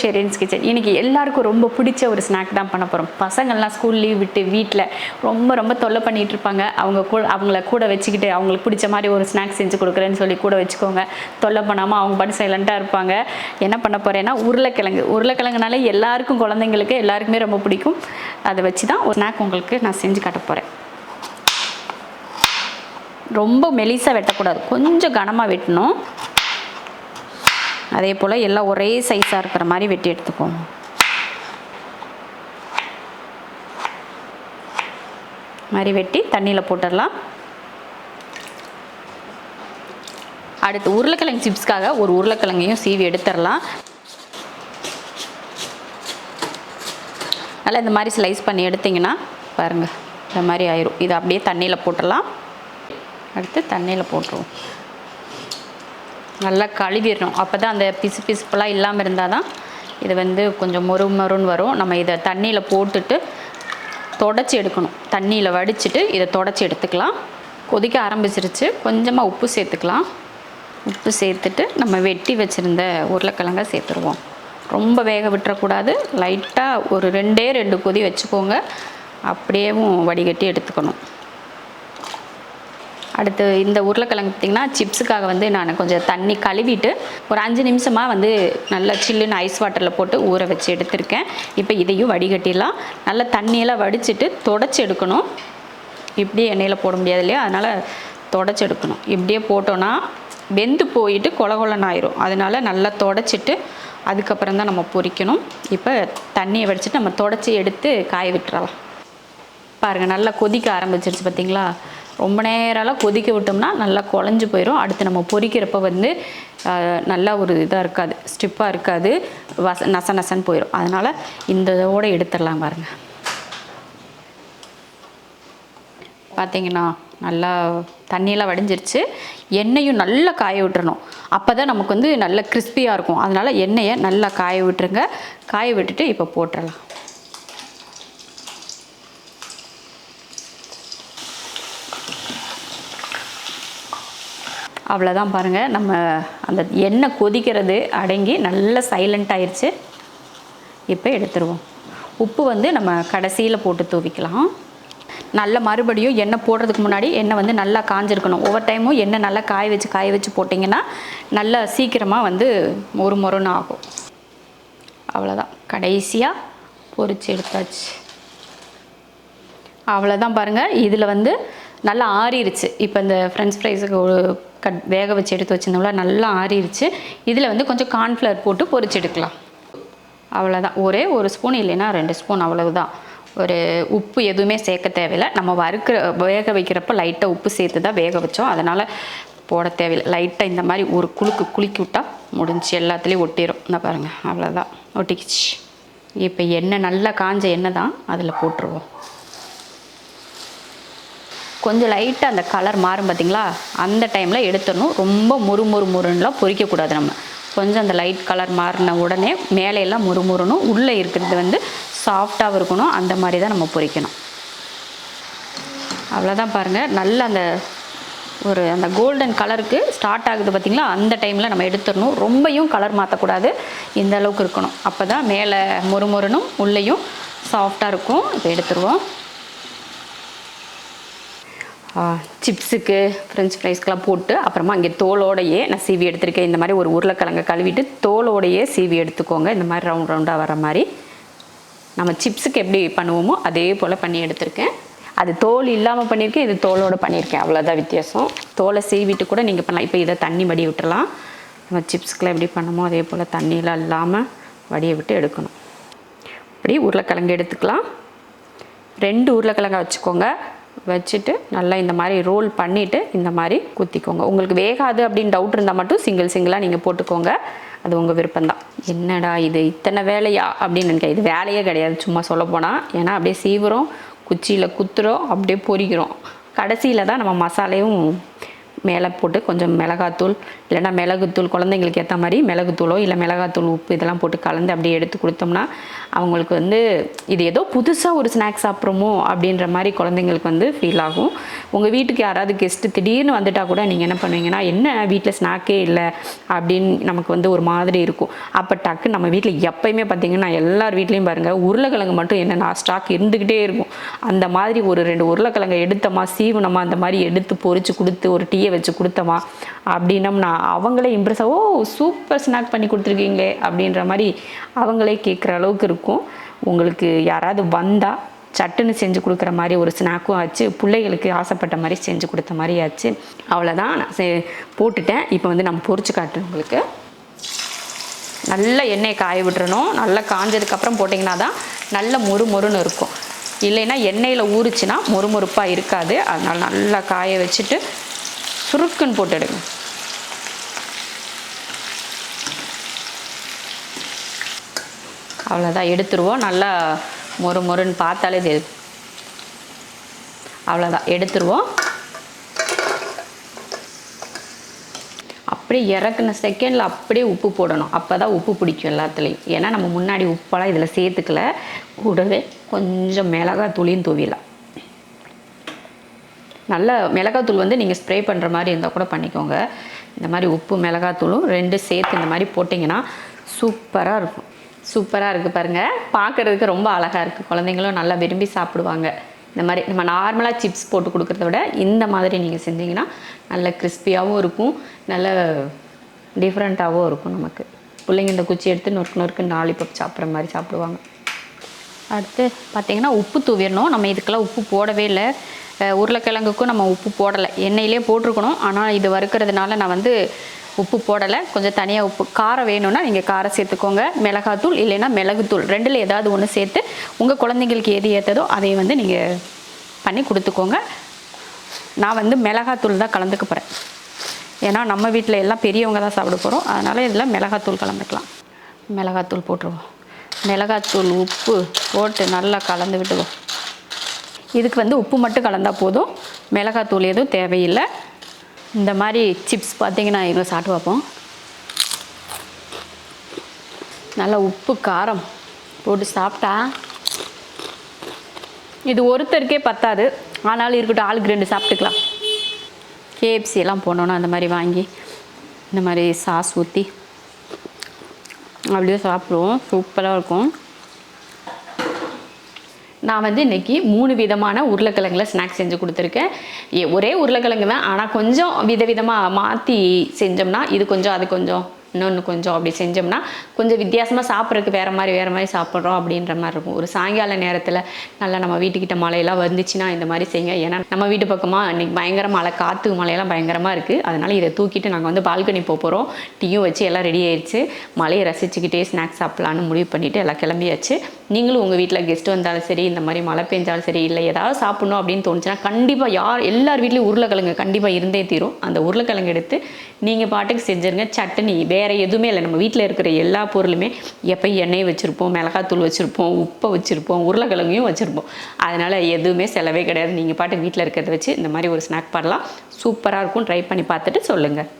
Sherin's kitchen இன்னைக்கு எல்லாருக்கும் ரொம்ப பிடிச்ச ஒரு ஸ்நாக் தான் பண்ண போகிறோம் பசங்கள்லாம் ஸ்கூல் லீவ் விட்டு வீட்டில் ரொம்ப ரொம்ப தொல்லை பண்ணிட்டு இருப்பாங்க. அவங்க கூட அவங்கள கூட வச்சுக்கிட்டு அவங்களுக்கு பிடிச்ச மாதிரி ஒரு ஸ்நாக்ஸ் செஞ்சு கொடுக்குறேன்னு சொல்லி கூட வச்சுக்கோங்க. தொல்லை பண்ணாமல் அவங்க பாட்டு சைலண்ட்டாக இருப்பாங்க. என்ன பண்ண போகிறேன்னா உருளைக்கிழங்கு. உருளைக்கிழங்குனாலே எல்லாருக்கும் குழந்தைங்களுக்கு எல்லாருக்குமே ரொம்ப பிடிக்கும். அதை வச்சு தான் ஒரு ஸ்நாக் உங்களுக்கு நான் செஞ்சு காட்ட போகிறேன் ரொம்ப மெலிசாக வெட்டக்கூடாது. கொஞ்சம் கனமாக வெட்டணும். அதே போல் எல்லாம் ஒரே சைஸாக இருக்கிற மாதிரி வெட்டி எடுத்துக்கோங்க. மாதிரி வெட்டி தண்ணியில் போட்டுடலாம். அடுத்து உருளைக்கிழங்கு சிப்ஸ்க்காக ஒரு உருளைக்கிழங்கையும் சீவி எடுத்துடலாம். நல்லா இந்த மாதிரி ஸ்லைஸ் பண்ணி எடுத்திங்கன்னா பாருங்கள் இந்த மாதிரி ஆயிரும். இதை அப்படியே தண்ணியில் போட்டுடலாம். அடுத்து தண்ணியில் போட்டுருவோம். நல்லா கழுவிடணும். அப்போ தான் அந்த பிசு பிசுப்பெல்லாம் இல்லாமல் இருந்தால் தான் இது வந்து கொஞ்சம் மொறு மொறுன்னு வரும். நம்ம இதை தண்ணியில் போட்டுட்டு தொடச்சி எடுக்கணும். தண்ணியில் வடிச்சிட்டு இதை தொடச்சி எடுத்துக்கலாம். கொதிக்க ஆரம்பிச்சிருச்சு. கொஞ்சமாக உப்பு சேர்த்துக்கலாம். உப்பு சேர்த்துட்டு நம்ம வெட்டி வச்சுருந்த உருளைக்கிழங்க சேர்த்துருவோம். ரொம்ப வேக விட்டுறக்கூடாது. லைட்டாக ஒரு ரெண்டே ரெண்டு கொதி வச்சுக்கோங்க. அப்படியேவும் வடிகட்டி எடுத்துக்கணும். அடுத்து இந்த உருளைக்கிழங்கு பார்த்திங்கன்னா சிப்ஸுக்காக வந்து நான் கொஞ்சம் தண்ணி கழுவிட்டு ஒரு அஞ்சு நிமிஷமாக வந்து நல்லா சில்லுன்னு ஐஸ் வாட்டரில் போட்டு ஊற வச்சு எடுத்திருக்கேன். இப்போ இதையும் வடிகட்டிடலாம். நல்லா தண்ணியெல்லாம் வடிச்சிட்டு தொடச்சி எடுக்கணும். இப்படியே எண்ணெயில் போட முடியாது இல்லையா? அதனால் தொடச்சி எடுக்கணும். இப்படியே போட்டோன்னா வெந்து போயிட்டு கொலகொலன்னு ஆயிரும். அதனால் நல்லா தொடச்சிட்டு அதுக்கப்புறம் தான் நம்ம பொரிக்கணும் இப்போ தண்ணியை வடிச்சிட்டு நம்ம தொடச்சி எடுத்து காய விட்டுறலாம். பாருங்கள் நல்லா கொதிக்க ஆரம்பிச்சிருச்சு பார்த்தீங்களா ரொம்ப நேரம்லாம் கொதிக்க விட்டோம்னா நல்லா குழஞ்சி போயிடும் அடுத்து நம்ம பொரிக்கிறப்ப வந்து நல்லா ஒரு இதாக இருக்காது ஸ்டிப்பாக இருக்காது வச நச நசன்னு போயிடும் அதனால் இந்த இதோட எடுத்துடலாம் பாருங்கள் பார்த்தீங்கன்னா நல்லா தண்ணியெல்லாம் வடிஞ்சிருச்சு. எண்ணெயும் நல்லா காய விட்டுறணும். அப்போ தான் நமக்கு வந்து நல்ல கிறிஸ்பியாக இருக்கும். அதனால் எண்ணெயை நல்லா காய விட்டுருங்க. காய விட்டுட்டு இப்போ போட்டுடலாம். அவ்வளோதான் பாருங்கள் நம்ம அந்த எண்ணெய் கொதிக்கிறது அடங்கி நல்லா சைலண்ட் ஆயிடுச்சு இப்போ எடுத்துருவோம். உப்பு வந்து நம்ம கடைசியில் போட்டு தூவிக்கலாம். நல்ல மறுபடியும் எண்ணெய் போடுறதுக்கு முன்னாடி எண்ணெய் வந்து நல்லா காஞ்சிருக்கணும். ஒவ்வொரு டைமும் எண்ணெய் நல்லா காய வச்சு காய வச்சு போட்டிங்கன்னா நல்லா சீக்கிரமாக வந்து மொறு மொறுன்னு ஆகும். அவ்வளோதான் கடைசியாக பொறிச்சு எடுத்தாச்சு. அவ்வளோதான் பாருங்கள் இதில் வந்து நல்லா ஆறிடுச்சு இப்போ இந்த ஃப்ரெஞ்ச் ஃப்ரைஸுக்கு ஒரு கட் வேக வச்சு எடுத்து வச்சுருந்தோம்ல நல்லா ஆறிடுச்சு இதில் வந்து கொஞ்சம் கார்ன்ஃப்ளவர் போட்டு பொறிச்சு எடுக்கலாம். அவ்வளோதான் ஒரே ஒரு ஸ்பூன் இல்லைன்னா ரெண்டு ஸ்பூன் அவ்வளவுதான். ஒரு உப்பு எதுவுமே சேர்க்க தேவையில்லை. நம்ம வறுக்கிற வேக வைக்கிறப்ப லைட்டாக உப்பு சேர்த்து தான் வேக வச்சோம். அதனால் போட தேவையில்லை. லைட்டாக இந்த மாதிரி ஒரு குலுக்கு குலுக்கி விட்டால் முடிஞ்சு எல்லாத்துலேயும் ஒட்டிடும் இந்த பாருங்கள் அவ்வளோதான் ஒட்டிக்கிச்சு. இப்போ எண்ணெய் நல்லா காஞ்ச எண்ணெய் தான் அதில் போட்டுருவோம். கொஞ்சம் லைட்டாக அந்த கலர் மாறும் பார்த்தீங்களா அந்த டைமில் எடுத்துடணும். ரொம்ப முறு முறு முருன்னுலாம் பொறிக்கக்கூடாது நம்ம. கொஞ்சம் அந்த லைட் கலர் மாறின உடனே மேலே எல்லாம் உள்ளே இருக்கிறது வந்து சாஃப்டாகவும் இருக்கணும். அந்த மாதிரி தான் நம்ம பொறிக்கணும். அவ்வளோதான் பாருங்கள் நல்ல அந்த ஒரு அந்த கோல்டன் கலருக்கு ஸ்டார்ட் ஆகுது பார்த்தீங்களா அந்த டைமில் நம்ம எடுத்துடணும். ரொம்பையும் கலர் மாற்றக்கூடாது இந்த அளவுக்கு இருக்கணும். அப்போ தான் மேலே மொறுமொறுனும் உள்ளேயும் சாஃப்டாக இருக்கும். இப்போ எடுத்துருவோம். சிப்ஸுக்கு ஃப்ரெஞ்ச் ஃப்ரைஸ்க்கெலாம் போட்டு அப்புறமா இங்கே தோலோடையே நான் சீவி எடுத்திருக்கேன். இந்த மாதிரி ஒரு உருளைக்கிழங்கை கழுவிட்டு தோலோடையே சீவி எடுத்துக்கோங்க. இந்த மாதிரி ரவுண்ட் ரவுண்டாக வர மாதிரி. நம்ம சிப்ஸுக்கு எப்படி பண்ணுவோமோ அதே போல் பண்ணி எடுத்திருக்கேன். அது தோல் இல்லாமல் பண்ணியிருக்கேன் இது தோலோடு பண்ணியிருக்கேன். அவ்வளோதான் வித்தியாசம். தோலை சீவிட்டு கூட நீங்கள் பண்ணலாம். இப்போ இதை தண்ணி வடி விட்டுலாம் நம்ம சிப்ஸ்க்கெலாம் எப்படி பண்ணுமோ அதே போல் தண்ணியெலாம் இல்லாமல் வடியை விட்டு எடுக்கணும். இப்படி உருளைக்கிழங்கு எடுத்துக்கலாம். ரெண்டு உருளைக்கிழங்கை வச்சுக்கோங்க. வச்சுட்டு நல்லா இந்த மாதிரி ரோல் பண்ணிவிட்டு இந்த மாதிரி குத்திக்கோங்க. உங்களுக்கு வேகாது அப்படின்னு டவுட் இருந்தால் மட்டும் சிங்கிள் சிங்கிளாக நீங்கள் போட்டுக்கோங்க. அது உங்கள் விருப்பம்தான். என்னடா இது? இத்தனை வேலையா? அப்படின்னு நினைக்கிறேன் இது வேலையே கிடையாது. சும்மா சொல்லப்போனால் ஏன்னா அப்படியே சீவுறோம் குச்சியில் குத்துறோம் அப்படியே பொறிக்கிறோம். கடைசியில் தான் நம்ம மசாலையும் மேலே போட்டு கொஞ்சம் மிளகாத்தூள் இல்லைன்னா மிளகுத்தூள் குழந்தைங்களுக்கு ஏற்ற மாதிரி மிளகுத்தூளோ இல்லை மிளகாத்தூள் உப்பு இதெல்லாம் போட்டு கலந்து அப்படியே எடுத்து கொடுத்தோம்னா அவங்களுக்கு வந்து இது ஏதோ புதுசாக ஒரு ஸ்நாக்ஸ் சாப்பிட்றோமோ அப்படின்ற மாதிரி குழந்தைங்களுக்கு வந்து ஃபீல் ஆகும். உங்கள் வீட்டுக்கு யாராவது கெஸ்ட்டு திடீர்னு வந்துட்டால் கூட நீங்கள் என்ன பண்ணுவீங்கன்னா என்ன வீட்டில் ஸ்நாக்கே இல்லை அப்படின்னு நமக்கு வந்து ஒரு மாதிரி இருக்கும். அப்போ டக்கு நம்ம வீட்டில் எப்பயுமே பார்த்தீங்கன்னா எல்லார் வீட்லேயும் பாருங்கள் உருளைக்கிழங்கு மட்டும் என்ன ஸ்டாக் இருந்துக்கிட்டே இருக்கும். அந்த மாதிரி ஒரு ரெண்டு உருளைக்கிழங்கை எடுத்தோமா சீவனமாக அந்த மாதிரி எடுத்து பொறிச்சு கொடுத்து ஒரு டீயை வச்சு கொடுத்தவா? அப்படின்னம்னா அவங்களே இம்ப்ரெஸ் ஓ சூப்பர் ஸ்நாக் பண்ணி கொடுத்துருக்கீங்களே அப்படின்ற மாதிரி அவங்களே கேட்குற அளவுக்கு இருக்கும். உங்களுக்கு யாராவது வந்தால் சட்டுன்னு செஞ்சு கொடுக்குற மாதிரி ஒரு ஸ்நாக்கும் ஆச்சு. பிள்ளைகளுக்கு ஆசைப்பட்ட மாதிரி செஞ்சு கொடுத்த மாதிரி ஆச்சு. அவ்வளோதான் நான் செ- போட்டுட்டேன். இப்போ வந்து நம்ம பொரிச்சு காட்டுறேன் உங்களுக்கு. நல்ல எண்ணெயை காய விட்டுறணும். நல்லா காஞ்சதுக்கப்புறம் போட்டிங்கன்னா தான் நல்ல மொறு மொறுன்னு இருக்கும். இல்லைன்னா எண்ணெயில் ஊறுச்சுன்னா மொறுமொறுப்பாக இருக்காது. அதனால் நல்லா காய வச்சுட்டு சுருக்குன்னு போட்டுடுங்க அவ்வளோதான் எடுத்துருவோம். நல்லா மொறு மொறுன்னு பார்த்தாலே தெரியுது அவ்வளோதான் எடுத்துருவோம். அப்படியே இறக்குன செகண்டில் அப்படியே உப்பு போடணும். அப்போ தான் உப்பு பிடிக்கும் எல்லாத்துலேயும். ஏன்னா நம்ம முன்னாடி உப்பெல்லாம் இதில் சேர்த்துக்கல. கூடவே கொஞ்சம் மிளகாத்தூளையும் தூவிடலாம். நல்ல மிளகாத்தூள் வந்து நீங்கள் ஸ்ப்ரே பண்ணுற மாதிரி இருந்தால் கூட பண்ணிக்கோங்க. இந்த மாதிரி உப்பு மிளகாத்தூளும் ரெண்டு சேர்த்து இந்த மாதிரி போட்டிங்கன்னா சூப்பராக இருக்கும். சூப்பராக இருக்குது பாருங்கள் பார்க்குறதுக்கு ரொம்ப அழகாக இருக்குது குழந்தைங்களும் நல்லா விரும்பி சாப்பிடுவாங்க. இந்த மாதிரி நம்ம நார்மலாக சிப்ஸ் போட்டு கொடுக்குறத விட இந்த மாதிரி நீங்கள் செஞ்சீங்கன்னா நல்ல கிறிஸ்பியாகவும் இருக்கும். நல்ல டிஃப்ரெண்ட்டாகவும் இருக்கும் நமக்கு. பிள்ளைங்க இந்த குச்சி எடுத்து நொறுக்கு நொறுக்கு நாலு பப் சாப்பிட்ற மாதிரி சாப்பிடுவாங்க. அடுத்து பார்த்திங்கன்னா உப்பு தூவிடணும். நம்ம இதுக்கெல்லாம் உப்பு போடவே இல்லை. உருளைக்கிழங்குக்கும் நம்ம உப்பு போடலை. எண்ணெயிலே போட்டிருக்கணும். ஆனால் இது வறுக்கிறதுனால நான் வந்து உப்பு போடலை. கொஞ்சம் தனியாக உப்பு. காரம் வேணும்னா நீங்கள் காரம் சேர்த்துக்கோங்க. மிளகாத்தூள் இல்லைன்னா மிளகுத்தூள். ரெண்டில் ஏதாவது ஒன்று சேர்த்து உங்கள் குழந்தைங்களுக்கு எது ஏற்றதோ அதை வந்து நீங்கள் பண்ணி கொடுத்துக்கோங்க. நான் வந்து மிளகாத்தூள் தான் கலந்துக்க போகிறேன் ஏன்னா நம்ம வீட்டில் எல்லாம் பெரியவங்க தான் சாப்பிட போகிறோம் அதனால் இதில் மிளகாத்தூள் கலந்துக்கலாம். மிளகாத்தூள் போட்டுருவோம். மிளகாத்தூள் உப்பு போட்டு நல்லா கலந்து விட்டுவோம் இதுக்கு வந்து உப்பு மட்டும் கலந்தால் போதும். மிளகாத்தூள் எதுவும் தேவையில்லை. இந்த மாதிரி சிப்ஸ் பார்த்தீங்கன்னா இவங்க சாப்பிட்டு பார்ப்போம். நல்லா உப்பு காரம் போட்டு சாப்பிட்டா இது ஒருத்தருக்கே பத்தாது. ஆனாலும் இருக்கட்டும் ஆளுக்கு ரெண்டு சாப்பிட்டுக்கலாம். கேஎஃப்சி எல்லாம் போனோன்னா அந்த மாதிரி வாங்கி இந்த மாதிரி சாஸ் ஊற்றி அப்படியே சாப்பிடுவோம். சூப்பராக இருக்கும். நான் வந்து இன்னைக்கு மூணு விதமான உருளைக்கிழங்குல ஸ்நாக்ஸ் செஞ்சு கொடுத்துருக்கேன். ஒரே உருளைக்கிழங்கு தான் ஆனால் கொஞ்சம் விதவிதமாக மாற்றி செஞ்சோம்னா இது கொஞ்சம் அது கொஞ்சம் இன்னொன்று கொஞ்சம் அப்படி செஞ்சோம்னா கொஞ்சம் வித்தியாசமாக சாப்பிட்றதுக்கு வேறு மாதிரி வேறு மாதிரி சாப்பிட்றோம் அப்படின்ற மாதிரி இருக்கும். ஒரு சாயங்கால நேரத்தில் நல்லா நம்ம வீட்டுக்கிட்ட மழையெல்லாம் வந்துச்சுன்னா இந்த மாதிரி செய்யுங்க. ஏன்னா நம்ம வீட்டு பக்கமாக இன்றைக்கி பயங்கர மழை காற்று மழையெல்லாம் பயங்கரமாக இருக்குது அதனால் இதை தூக்கிட்டு நாங்கள் வந்து பால்கனி போக போகிறோம் டீயும் வச்சு எல்லாம் ரெடி ஆயிடுச்சு. மழையை ரசிச்சுக்கிட்டே ஸ்நாக்ஸ் சாப்பிட்லான்னு முடிவு பண்ணிவிட்டு எல்லாம் கிளம்பியாச்சு. நீங்களும் உங்கள் வீட்டில் கெஸ்ட் வந்தாலும் சரி இந்த மாதிரி மழை பெஞ்சாலும் சரி இல்லை ஏதாவது சாப்பிட்ணும் அப்படின்னு தோணுச்சுன்னா கண்டிப்பாக யார் எல்லார் வீட்லேயும் உருளைக்கிழங்கு கண்டிப்பாக இருந்தே தீரும். அந்த உருளைக்கிழங்கு எடுத்து நீங்கள் பாட்டுக்கு செஞ்சுருங்க. சட்னி வேறு எதுவுமே இல்லை. நம்ம வீட்டில் இருக்கிற எல்லா பொருளுமே எப்போ எண்ணெய் வச்சுருப்போம் மிளகாத்தூள் வச்சுருப்போம் உப்பை வச்சுருப்போம் உருளைக்கிழங்கையும் வச்சுருப்போம். அதனால் எதுவுமே செலவே கிடையாது. நீங்கள் பாட்டு வீட்டில் இருக்கிறத வச்சு இந்த மாதிரி ஒரு ஸ்நாக் பண்ணலாம். சூப்பராக இருக்கும். ட்ரை பண்ணி பார்த்துட்டு சொல்லுங்கள்